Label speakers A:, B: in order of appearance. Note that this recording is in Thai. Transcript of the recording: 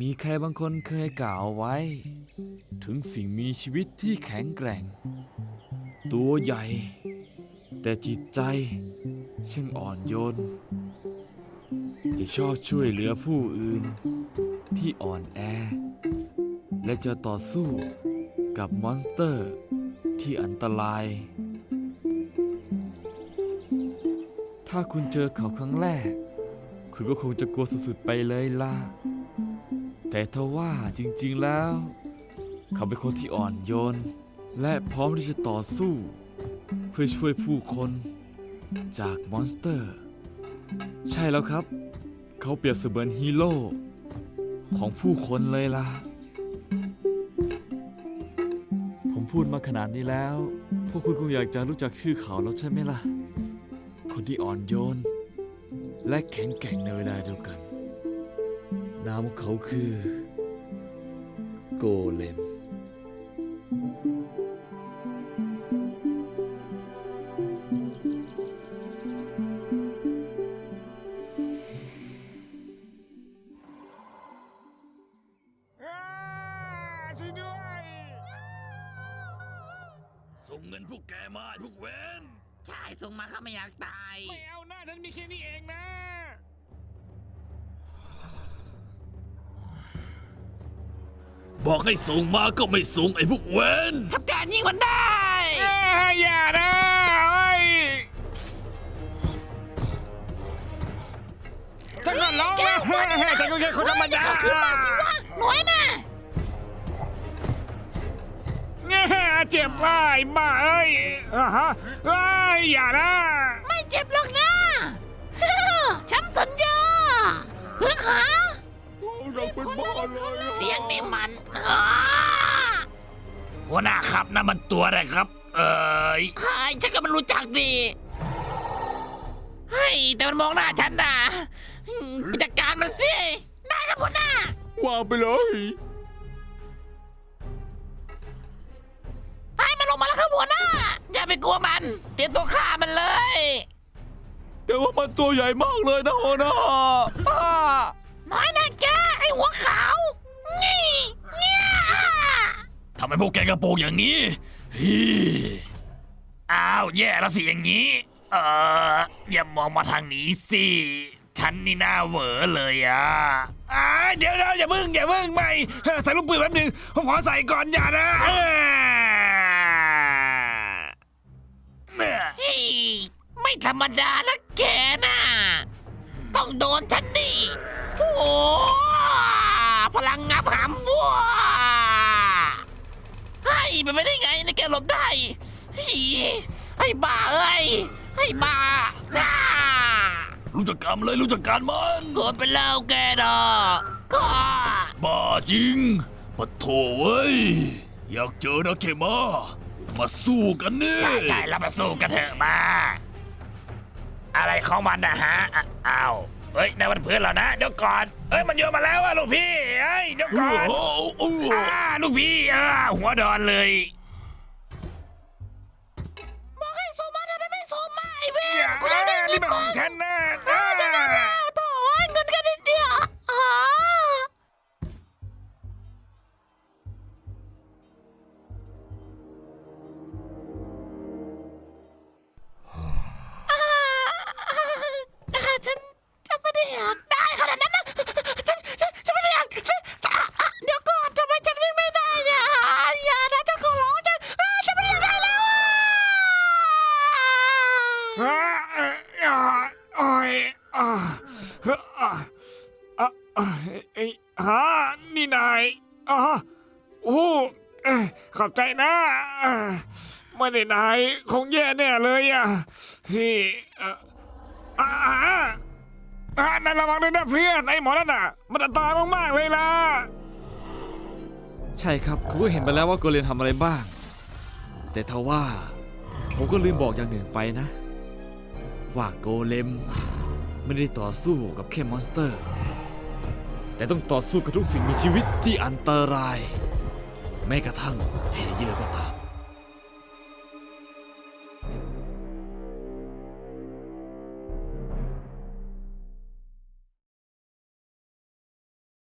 A: มีใครบางคนเคยกล่าวไว้ ถึงสิ่งมีชีวิตที่แข็งแกร่ง ตัวใหญ่ แต่จิตใจช่างอ่อนโยน จะชอบช่วยเหลือผู้อื่น ที่อ่อนแอ และจะต่อสู้กับมอนสเตอร์ที่อันตราย ถ้าคุณเจอเขาครั้งแรก คุณก็คงจะกลัวสุดๆไปเลยล่ะ แต่ทว่าจริงๆแล้ว เขาเป็นคนที่อ่อนโยน และพร้อมที่จะต่อสู้ เพื่อช่วยผู้คนจากมอนสเตอร์ ใช่แล้วครับ เขาเปรียบเสมือนฮีโร่ของผู้คนเลยล่ะ ผมพูดมาขนาดนี้แล้ว พวกคุณคงอยากจะรู้จักชื่อเขาแล้วใช่ไหมล่ะ คนที่อ่อนโยน และแข็งแกร่งในเวลาเดียวกัน นามของเขาคือ โกเลม
B: อ้าช่วยด้วย
C: ส่งเงินพวกแกมาไอ้พวกเวน
D: ใช่ส่งมาข้าไม่อยากตาย
B: ไม่เอาหน้าฉันมีแค่นี้เองนะ
C: บอกให้ส่งมาก็ไม่ส่งไอ้พวกเวน
D: ทำการยิงมันได้
B: เอ้ยอย่านะเอ้ยฉันก็ร้องแล้วฉันก็แค่คนธรรมดา
D: ขึ้นมาสิวะ หน่อยนะ
B: เงี้ยเจ็บไอ้บ้าเอ้ยอ่าฮะเอ้ยอย่านะ
D: หั
C: วหน้าครับนั่นมันตัวอะไรครับ เอ้ย
D: ไอ้ฉันก็ไม่รู้จักดีเฮ้ยแต่มันมองหน้าฉันนะไปจัดการมันสิได้ครับหัวหน้า
B: วางไปเลย
D: ไอ้มันลงมาแล้วครับหัวหน้า อย่าไปกลัวมัน เตรียมตัวฆ่ามันเลย
A: แต่ว่ามันตัวใหญ่มากเลยนะโอนะอ้า
D: น้อยนะแกไอ้หัวขาว นี่เนี่ย
C: ทำไมพวกแกกระโปรงอย่างนี้ฮีอ้าวแย่แล้วสิอย่างนี้ เอออย่ามองมาทางนี้สิ ฉันนี่หน้าเหวอเลยอะอ่าเดี๋ยวนะอย่ามึงอย่ามึงไม่ใส่ลูกปืนแป๊บหนึ่งผมขอใส่ก่อนอย่านะเฮ้
D: ยไม่ธรรมดาละแกน่ะต้องโดนฉันนี่โอ้โหพลังงับหำวัว เฮ้ยเป็นไปได้ไงในะแกหลบได้เฮ้ยไอ้บ้าเอ้ยไอ้บ้าอ่า
C: รู้จักการเลยรู้จักการมัน
D: โกรธไปแล้วแกนะก็
C: บ้าจริงปะโถเว้ย อยากเจอนะเคมา มาสู้กันนี่
D: ใช่ใช่เรามาสู้กันเถอะมา
C: อะไรของมันนะฮะอะอ้าวเฮ้ยนั่นมันเพื่อนเรานะเดี๋ยวก่อนเฮ้ยมันโยนมาแล้วอะลูกพี่เฮ้ยเดี๋ยวก่อนอ่า ลูกพี่อ่าหัวดอนเลย
B: ฮะนี่นายอ่าโอ้เอ้ยขอบใจนะไม่ได้นายคงแย่แน่เลยอะที่อ่าอ่าอ่าอ่นายระวังด้วยนะเพื่อนไอ้หมอนั่นน่ะ มันอันตรายมากๆเลยล่ะ
A: ใช่ครับคุณก็เห็นไปแล้วว่าโกเลมทำอะไรบ้าง แต่ทว่า ผมก็ลืมบอกอย่างหนึ่งไปนะ ว่าโกเลม ไม่ได้ต่อสู้กับแค่มอนสเตอร์ แต่ต้องต่อสู้กับทุกสิ่งมีชีวิตที่อันตราย แม้กระทั่งเพเยอร์ก็ตาม